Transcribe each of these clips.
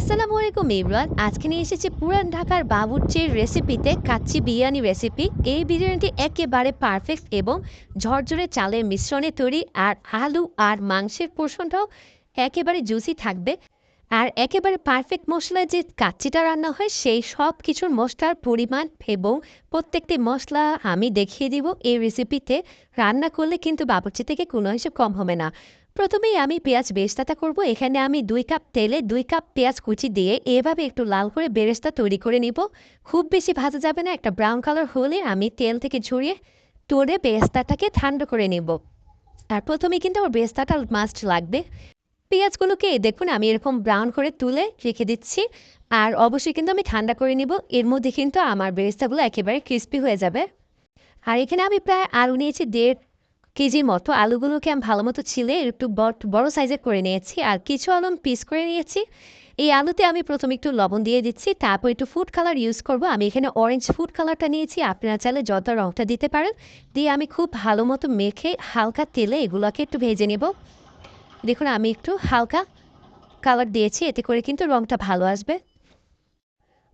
আসসালামু আলাইকুম ইমরান আজকে নিয়ে এসেছি পুরান ঢাকার বাবুর্চির রেসিপিতে কাচ্চি বিরিয়ানি রেসিপি। এই বিরিয়ানিটি একেবারে পারফেক্ট এবং ঝরঝরে চালের মিশ্রণে তৈরি আর আলু আর মাংসের পোষণটাও একেবারে জুসি থাকবে। আর একেবারে পারফেক্ট মশলা যে কাচ্চিটা রান্না হয়, সেই সব কিছুর মশলার পরিমাণ এবং প্রত্যেকটি মশলা আমি দেখিয়ে দিব এই রেসিপিতে। রান্না করলে কিন্তু বাবুর্চি থেকে কোনো হিসেব কম হবে না। প্রথমেই আমি পেঁয়াজ বেরেস্তাটা করব। এখানে আমি দুই কাপ তেলে দুই কাপ পেঁয়াজ কুচি দিয়ে এভাবে একটু লাল করে বেরেস্তা তৈরি করে নিব। খুব বেশি ভাজা যাবে না, একটা ব্রাউন কালার হলে আমি তেল থেকে ঝরিয়ে তোরে বেরেস্তাটাকে ঠান্ডা করে নেব। আর প্রথমে কিন্তু আমার বেরেস্তাটা মাস্ট লাগবে। পেঁয়াজগুলোকে দেখুন, আমি এরকম ব্রাউন করে তুলে রেখে দিচ্ছি। আর অবশ্যই কিন্তু আমি ঠান্ডা করে নিব। এর মধ্যে কিন্তু আমার বেরেস্তাগুলো একেবারে ক্রিস্পি হয়ে যাবে। আর এখানে আমি প্রায় আলু নিয়েছি দেড় কেজির মতো আলুগুলোকে আমি ভালো মতো ছিলে একটু বড়- সাইজের করে নিয়েছি আর কিছু আলু পিস করে নিয়েছি। এই আলুতে আমি প্রথমে একটু লবণ দিয়ে দিচ্ছি, তারপর একটু ফুড কালার ইউজ করব। আমি এখানে অরেঞ্জ ফুড কালারটা নিয়েছি, আপনারা চাইলে যত রঙটা দিতে পারেন। দিয়ে আমি খুব ভালো মতো মেখে হালকা তেলে এগুলোকে একটু ভেজে নেব। দেখুন, আমি একটু হালকা কালার দিয়েছি, এতে করে কিন্তু রঙটা ভালো আসবে।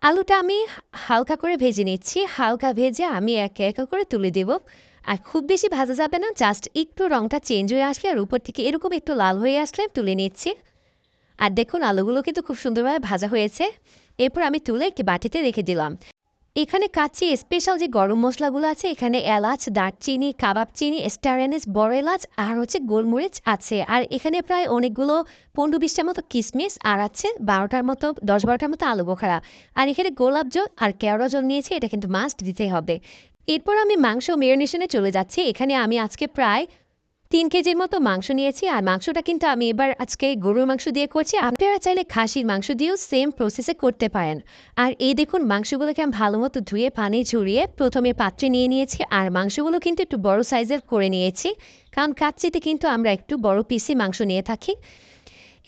আলুটা আমি হালকা করে ভেজে নিচ্ছি। হালকা ভেজে আমি একে একে করে তুলে দেব। আর খুব বেশি ভাজা যাবে না জাস্ট একটু রঙটা চেঞ্জ হয়ে আসলে আর উপর থেকে এরকম একটু লাল হয়ে আসলে তুলে নিচ্ছি। আর দেখুন, আলুগুলো কিন্তু খুব সুন্দরভাবে ভাজা হয়েছে। এরপর আমি তুলে একটি বাটিতে রেখে দিলাম। এখানে কাচ্চি স্পেশাল যে গরম মশলাগুলো আছে, এখানে এলাচ, দারচিনি, কাবাব চিনি স্টারেনিস বড় এলাচ আর হচ্ছে গোলমরিচ আছে। আর এখানে প্রায় অনেকগুলো পনেরো বিশটার মতো কিশমিশ আর আছে বারোটার মতো, দশ বারোটার মতো আলু বোখারা আর এখানে গোলাপ জল আর কেওড়া জল নিয়েছি, এটা কিন্তু মাস্ট দিতে হবে। এরপর আমি মাংস মেরিনেশনে চলে যাচ্ছি। এখানে আমি আজকে প্রায় তিন কেজির মতো মাংস নিয়েছি। আর মাংসটা কিন্তু আমি এবার আজকে গরুর মাংস দিয়ে করছি। আপনারা চাইলে খাসির মাংস দিয়েও সেম প্রসেসে করতে পারেন। আর এই দেখুন, মাংসগুলোকে আমি ভালো মতো ধুয়ে, পানি ঝরিয়ে প্রথমে পাত্রে নিয়ে নিয়েছি। আর মাংসগুলো কিন্তু একটু বড় সাইজের করে নিয়েছি। কারণ কাচ্চিতে কিন্তু আমরা একটু বড় পিসি মাংস নিয়ে থাকি।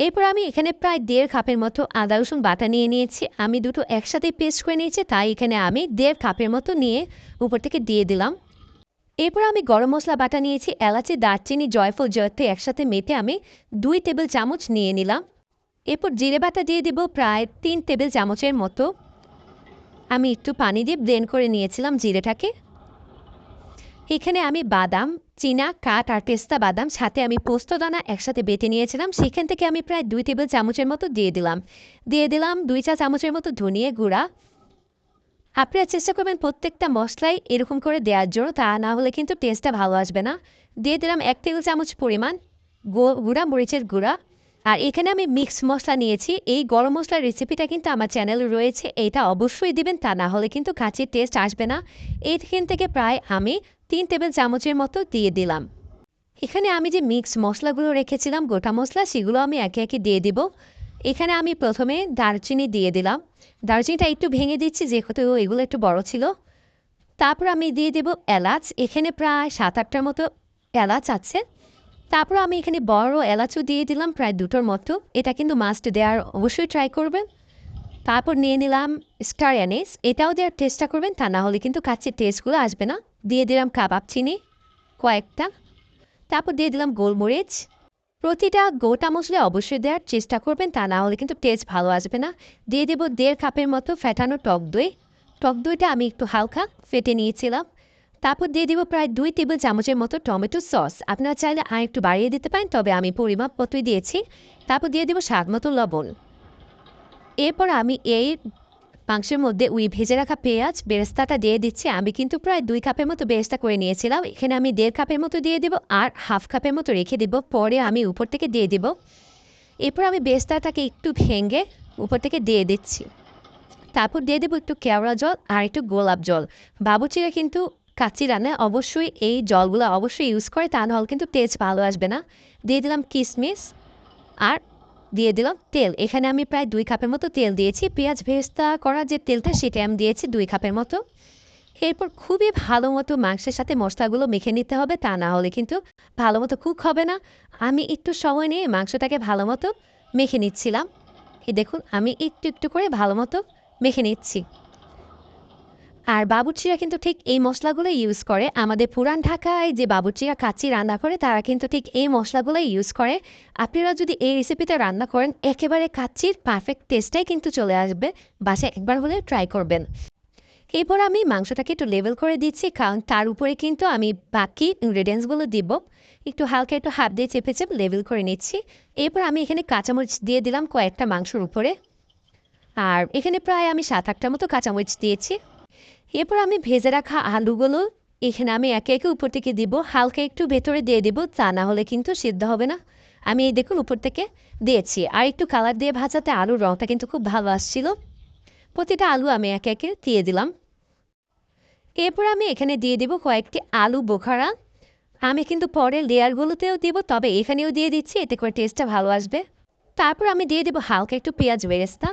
এরপর আমি এখানে প্রায় দেড় কাপের মতো আদা, রসুন বাটা নিয়ে নিয়েছি। আমি দুটো একসাথে পেস্ট করে নিয়েছি, তাই এখানে আমি দেড় কাপের মতো নিয়ে উপর থেকে দিয়ে দিলাম। এরপর আমি গরম মশলা বাটা নিয়েছি, এলাচি, দারচিনি, জয়ফল জয়তে একসাথে মেপে আমি দুই টেবিল চামচ নিয়ে নিলাম। এরপর জিরে বাটা দিয়ে দিব প্রায় তিন টেবিল চামচের মতো। আমি একটু পানি দিয়ে ব্লেন্ড করে নিয়েছিলাম জিরেটাকে। এখানে আমি বাদাম, চীনা, কাঠ আর পেস্তা বাদাম সাথে আমি পোস্তদানা একসাথে বেটে নিয়েছিলাম। সেখান থেকে আমি প্রায় দুই টেবিল চামচের মতো দিয়ে দিলাম। দিয়ে দিলাম দুই চা চামচের মতো ধনিয়ে গুঁড়া। আপনারা চেষ্টা করবেন প্রত্যেকটা মশলাই এরকম করে দেওয়ার জন্য, তা না হলে কিন্তু টেস্টটা ভালো আসবে না। দিয়ে দিলাম এক টেবিল চামচ পরিমাণ গুঁড়া মরিচের গুঁড়া। আর এখানে আমি মিক্স মশলা নিয়েছি। এই গরম মশলার রেসিপিটা কিন্তু আমার চ্যানেলে রয়েছে। এইটা অবশ্যই দিবেন, তা না হলে কিন্তু কাঁচির টেস্ট আসবে না। এইখান থেকে প্রায় আমি তিন টেবিল চামচের মতো দিয়ে দিলাম। এখানে আমি যে মিক্স মশলাগুলো রেখেছিলাম, গোটা মশলা, সেগুলো আমি একে একে দিয়ে দিব। এখানে আমি প্রথমে দারচিনি দিয়ে দিলাম। দারচিনিটা একটু ভেঙে দিচ্ছি, যেহেতু এগুলো একটু বড় ছিল। তারপর আমি দিয়ে দেব এলাচ। এখানে প্রায় সাত আটটার মতো এলাচ আছে। তারপর আমি এখানে বড় এলাচও দিয়ে দিলাম, প্রায় দুটোর মতো। এটা কিন্তু মাস্ট দেওয়ার অবশ্যই ট্রাই করবেন। তারপর নিয়ে নিলাম স্টার অ্যানিস এটাও দেওয়ার চেষ্টা করবেন, তা না হলে কিন্তু কাচ্চির টেস্টগুলো আসবে না। দিয়ে দিলাম কাবাব চিনি, কয়েকটা। তারপর দিয়ে দিলাম গোলমরিচ। প্রতিটা গোটা মশলা অবশ্যই দেওয়ার চেষ্টা করবেন, তা না হলে কিন্তু টেস্ট ভালো আসবে না। দিয়ে দেবো দেড় কাপের মতো ফেটানো টক দই। টক দইটা আমি একটু হালকা ফেটে নিয়েছিলাম। তারপর দিয়ে দেবো প্রায় দুই টেবিল চামচের মতো টমেটো সস। আপনারা চাইলে আর একটু বাড়িয়ে দিতে পারেন, তবে আমি পরিমাপ মতোই দিয়েছি। তারপর দিয়ে দেবো স্বাদ মতো লবণ। এরপর আমি এই মাংসের মধ্যে ওই ভেজে রাখা পেঁয়াজ বেরেস্তাটা দিয়ে দিচ্ছি। আমি কিন্তু প্রায় দুই কাপের মতো বেরেস্তা করে নিয়েছিলাম। এখানে আমি দেড় কাপের মতো দিয়ে দেবো আর হাফ কাপের মতো রেখে দেবো। পরে আমি উপর থেকে দিয়ে দেবো। এরপর আমি বেরেস্তাটাকে একটু ভেঙে উপর থেকে দিয়ে দিচ্ছি। তারপর দিয়ে দেবো একটু কেওড়া জল আর একটু গোলাপ জল। বাবুচিরা কিন্তু কাচ্চি রান্নায় অবশ্যই এই জলগুলো অবশ্যই ইউজ করে। তা নাহলে কিন্তু তেজ ভালো আসবে না। দিয়ে দিলাম কিশমিশ আর দিয়ে দিলাম তেল। এখানে আমি প্রায় দুই কাপের মতো তেল দিয়েছি। পেঁয়াজ ভেস্তা করা যে তেলটা, সেটা আমি দিয়েছি দুই কাপের মতো। এরপর খুবই ভালো মতো মাংসের সাথে মশলাগুলো মেখে নিতে হবে। তা না হলে কিন্তু ভালো মতো কুক হবে না। আমি একটু সময় নিয়ে মাংসটাকে ভালো মতো মেখে নিচ্ছিলাম। এ দেখুন, আমি একটু একটু করে ভালো মতো মেখে নিচ্ছি। আর বাবুর্চিরা কিন্তু ঠিক এই মশলাগুলো ইউজ করে। আমাদের পুরান ঢাকায় যে বাবুর্চিরা কাচ্চি রান্না করে, তারা কিন্তু ঠিক এই মশলাগুলো ইউজ করে। আপনারা যদি এই রেসিপিটা রান্না করেন, একেবারে কাচ্চির পারফেক্ট টেস্টটাই কিন্তু চলে আসবে। বাসায় একবার হলে ট্রাই করবেন। এরপর আমি মাংসটাকে একটু লেভেল করে দিচ্ছি, কারণ তার উপরে কিন্তু আমি বাকি ইনগ্রেডিয়েন্টসগুলো দিব। একটু হালকা একটু হাফ দিয়ে চেপে চেপে লেভেল করে নিচ্ছি। এরপর আমি এখানে কাঁচামরিচ দিয়ে দিলাম কয়েকটা মাংসর উপরে। আর এখানে প্রায় আমি সাত আটটা মতো কাঁচামরিচ দিয়েছি। এরপর আমি ভেজে রাখা আলুগুলো এখানে আমি একে একে উপর থেকে দিব। হালকা একটু ভেতরে দিয়ে দিব, তা না হলে কিন্তু সিদ্ধ হবে না। আমি এই দেখুন উপর থেকে দিয়েছি। আর একটু কালার দিয়ে ভাজাতে আলুর রঙটা কিন্তু খুব ভালো আসছিল। প্রতিটা আলু আমি একে একে দিয়ে দিলাম। এরপর আমি এখানে দিয়ে দিব কয়েকটি আলু বোখারা। আমি কিন্তু পরে লেয়ারগুলোতেও দিব, তবে এখানেও দিয়ে দিচ্ছি, এতে করে টেস্টটা ভালো আসবে। তারপর আমি দিয়ে দেবো হালকা একটু পেঁয়াজ বেরেস্তা।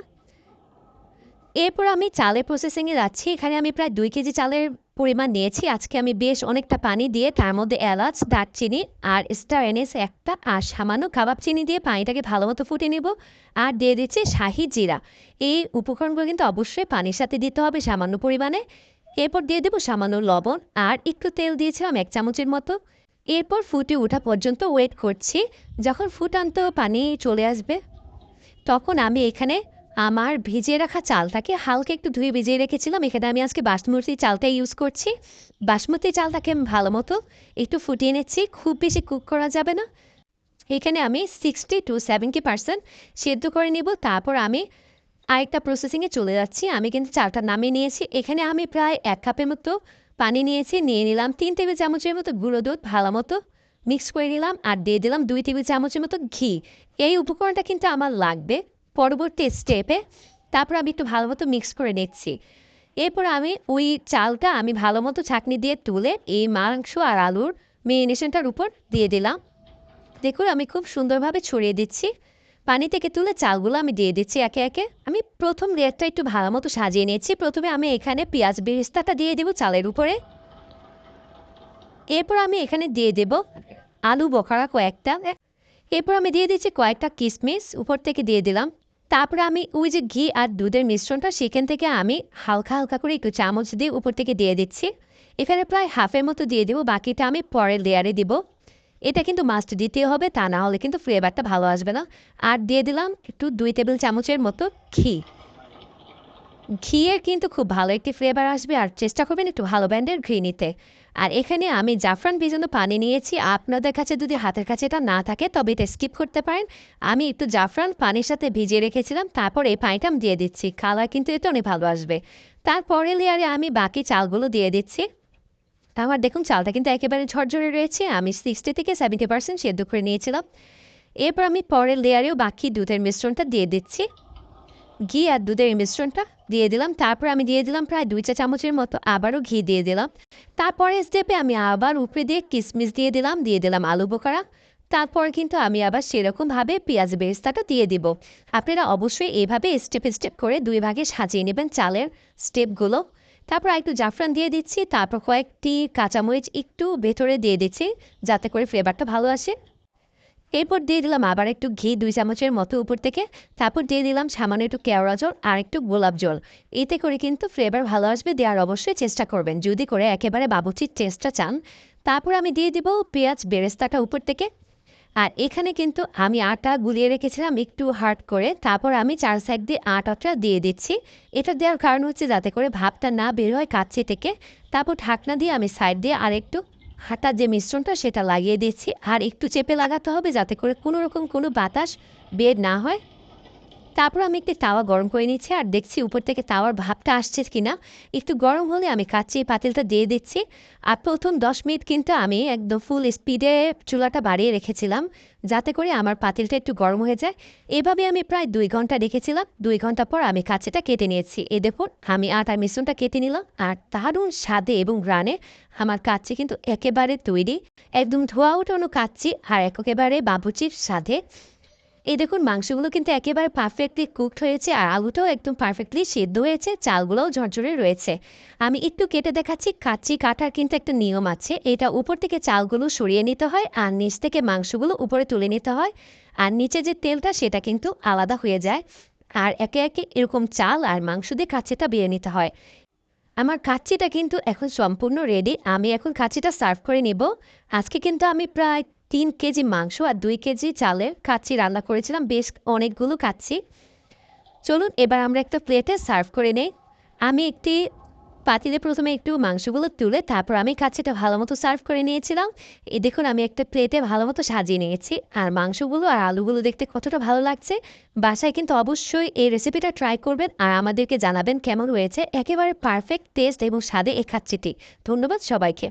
এরপর আমি চালের প্রসেসিংয়ে যাচ্ছি। এখানে আমি প্রায় দুই কেজি চালের পরিমাণ নিয়েছি। আজকে আমি বেশ অনেকটা পানি দিয়ে, তার মধ্যে এলাচ, দারচিনি আর স্টার এনেস একটা আর সামান্য কাবাব চিনি দিয়ে পানিটাকে ভালো মতো ফুটে নেব আর দিয়ে দিচ্ছি শাহি জিরা। এই উপকরণগুলো কিন্তু অবশ্যই পানির সাথে দিতে হবে সামান্য পরিমাণে। এরপর দিয়ে দেবো সামান্য লবণ আর একটু তেল দিয়েছিলাম এক চামচের মতো। এরপর ফুটে ওঠা পর্যন্ত ওয়েট করছি। যখন ফুটান্ত পানি চলে আসবে, তখন আমি এখানে আমার ভিজিয়ে রাখা চালটাকে হালকা একটু ধুয়ে ভিজিয়ে রেখেছিলাম। এখানে আমি আজকে বাসমতি চালটা ইউজ করছি। বাসমতি চালটাকে আমি ভালো মতো একটু ফুটিয়ে নিচ্ছি। খুব বেশি কুক করা যাবে না। এখানে আমি সিক্সটি টু সেভেন্টি পার্সেন্ট সেদ্ধ করে নেব। তারপর আমি আরেকটা প্রসেসিংয়ে চলে যাচ্ছি। আমি কিন্তু চালটা নামিয়ে নিয়েছি। এখানে আমি প্রায় এক কাপের মতো পানি নিয়েছি। নিয়ে নিলাম তিন টেবিল চামচের মতো গুঁড়ো দুধ ভালো মতো মিক্স করে নিলাম। আর দিয়ে দিলাম দুই টেবিল চামচের মতো ঘি। এই উপকরণটা কিন্তু আমার লাগবে। পরবর্তী স্টেপে তারপর আমি একটু ভালো মতো মিক্স করে নিচ্ছি। এরপর আমি ওই চালটা আমি ভালো মতো ছাঁকনি দিয়ে তুলে এই মাংস আর আলুর মেরিনেশনটার উপর দিয়ে দিলাম। দেখুন, আমি খুব সুন্দরভাবে ছড়িয়ে দিচ্ছি। পানি থেকে তুলে চালগুলো আমি দিয়ে দিচ্ছি একে একে। আমি প্রথম লেয়ারটা একটু ভালো মতো সাজিয়ে নিয়েছি। প্রথমে আমি এখানে পেঁয়াজ বেরেস্তাটা দিয়ে দেবো চালের উপরে। এরপর আমি এখানে দিয়ে দেব আলু বখারা কয়েকটা। এরপর আমি দিয়ে দিচ্ছি কয়েকটা কিশমিশ উপর থেকে দিয়ে দিলাম তারপরে আমি ওই যে ঘি আর দুধের মিশ্রণটা, সেখান থেকে আমি হালকা হালকা করে একটু চামচ দিয়ে উপর থেকে দিয়ে দিচ্ছি। এখানে প্রায় হাফের মতো দিয়ে দেবো, বাকিটা আমি পরের লেয়ারে দিব। এটা কিন্তু মাস্ট দিতে হবে, তা না হলে কিন্তু ফ্লেভারটা ভালো আসবে না। আর দিয়ে দিলাম একটু দুই টেবিল চামচের মতো ঘি। ঘিয়ের কিন্তু খুব ভালো একটি ফ্লেভার আসবে, আর চেষ্টা করবেন একটু ভালো ব্র্যান্ডের ঘি নিতে। আর এখানে আমি জাফরান ভিজানো পানি নিয়েছি, আপনাদের কাছে যদি হাতের কাছে এটা না থাকে তবে এটা স্কিপ করতে পারেন। আমি একটু জাফরান পানির সাথে ভিজিয়ে রেখেছিলাম, তারপর এই পানিটা আমি দিয়ে দিচ্ছি। কালার কিন্তু এটা অনেক ভালো আসবে। তারপরে লেয়ারে আমি বাকি চালগুলো দিয়ে দিচ্ছি। আমার দেখুন চালটা কিন্তু একেবারে ঝরঝরে রয়েছে, আমি সিক্সটি থেকে সেভেন্টি পার্সেন্ট সেদ্ধ করে নিয়েছিলাম। এরপর আমি পরের লেয়ারেও বাকি দুধের মিশ্রণটা দিয়ে দিচ্ছি। ঘি আর দুধের মিশ্রণটা দিয়ে দিলাম। তারপর আমি দিয়ে দিলাম প্রায় দুই চা চামচের মতো আবারও ঘি দিয়ে দিলাম। তারপরে স্টেপে আমি আবার উপরে দিয়ে কিশমিশ দিয়ে দিলাম দিয়ে দিলাম আলু বোকারা। তারপর কিন্তু আমি আবার সেরকমভাবে পেঁয়াজ বেরেস্তাটা দিয়ে দিব। আপনারা অবশ্যই এভাবে স্টেপ স্টেপ করে দুই ভাগে সাজিয়ে নেবেন চালের স্টেপগুলো তারপর একটু জাফরান দিয়ে দিচ্ছি, তারপর কয়েকটি কাঁচামরিচ একটু ভেতরে দিয়ে দিচ্ছি, যাতে করে ফ্লেভারটা ভালো আসে। এরপর দিয়ে দিলাম আবার একটু ঘি দুই চামচের মতো উপর থেকে। তারপর দিয়ে দিলাম সামান্য একটু কেওড়া জল আর একটু গোলাপ জল। এতে করে কিন্তু ফ্লেভার ভালো আসবে দেওয়ার অবশ্যই চেষ্টা করবেন, যদি করে একেবারে বাবুচির টেস্টটা চান। তারপর আমি দিয়ে দিব পেঁয়াজ বেরেস্তাটা উপর থেকে। আর এখানে কিন্তু আমি আটা গুলিয়ে রেখেছিলাম একটু হার্ড করে। তারপর আমি চার সাইড দিয়ে আটাটা দিয়ে দিচ্ছি। এটা দেওয়ার কারণ হচ্ছে যাতে করে ভাবটা না বের হয় কাচ্ছি থেকে। তারপর ঢাকনা দিয়ে আমি সাইড দিয়ে আরেকটু হাঁটার যে মিশ্রণটা, সেটা লাগিয়ে দিচ্ছি। আর একটু চেপে লাগাতে হবে যাতে করে কোনো রকম কোনো বাতাস বের না হয়। তারপর আমি একটি তাওয়া গরম করে নিচ্ছি আর দেখছি উপর থেকে তাওয়ার ভাবটা আসছে কিনা। একটু গরম হলে আমি কাচ্চি পাতিলটা দিয়ে দিচ্ছি। আর প্রথম দশ মিনিট কিন্তু আমি একদম ফুল স্পিডে চুলাটা বাড়িয়ে রেখেছিলাম, যাতে করে আমার পাতিলটা একটু গরম হয়ে যায়। এভাবে আমি প্রায় দুই ঘণ্টা রেখেছিলাম। দুই ঘণ্টা পর আমি কাচ্চিটা কেটে নিয়েছি। এ দেখুন, আমি আটার মিশ্রণটা কেটে নিলাম। আর দারুণ স্বাদে এবং গ্রানে আমার কাচ্চি কিন্তু একেবারে তৈরি। একদম ধোয়া উঠানো কাচ্চি আর একেবারে বাবুচির স্বাদে। এই দেখুন, মাংসগুলো কিন্তু একেবারে পারফেক্টলি কুকড হয়েছে আর আলুটাও একদম পারফেক্টলি সেদ্ধ হয়েছে, চালগুলোও ঝরঝরে রয়েছে। আমি একটু কেটে দেখাচ্ছি, কাচ্চি কাটার কিন্তু একটা নিয়ম আছে। এটা উপর থেকে চালগুলো সরিয়ে নিতে হয় আর নিচ থেকে মাংসগুলো উপরে তুলে নিতে হয় আর নিচে যে তেলটা, সেটা কিন্তু আলাদা হয়ে যায়। আর একে একে এরকম চাল আর মাংস দিয়ে কাচ্চিটা বেয়ে নিতে হয়। আমার কাচ্চিটা কিন্তু এখন সম্পূর্ণ রেডি আমি এখন কাচ্চিটা সার্ভ করে নিব। আজকে কিন্তু আমি প্রায় তিন কেজি মাংস আর দুই কেজি চালের কাচ্চি রান্না করেছিলাম। বেশ অনেকগুলো কাচ্চি। চলুন, এবার আমরা একটা প্লেটে সার্ভ করে নেই। আমি একটি পাতিলে প্রথমে একটু মাংসগুলো তুলে তারপর আমি কাচ্চিটা ভালো মতো সার্ভ করে নিয়েছিলাম। এ দেখুন, আমি একটা প্লেটে ভালো মতো সাজিয়ে নিয়েছি। আর মাংসগুলো আর আলুগুলো দেখতে কতটা ভালো লাগছে। বাসায় কিন্তু অবশ্যই এই রেসিপিটা ট্রাই করবেন আর আমাদেরকে জানাবেন কেমন হয়েছে। একেবারে পারফেক্ট টেস্ট এবং স্বাদে এই কাচ্চিটি। ধন্যবাদ সবাইকে।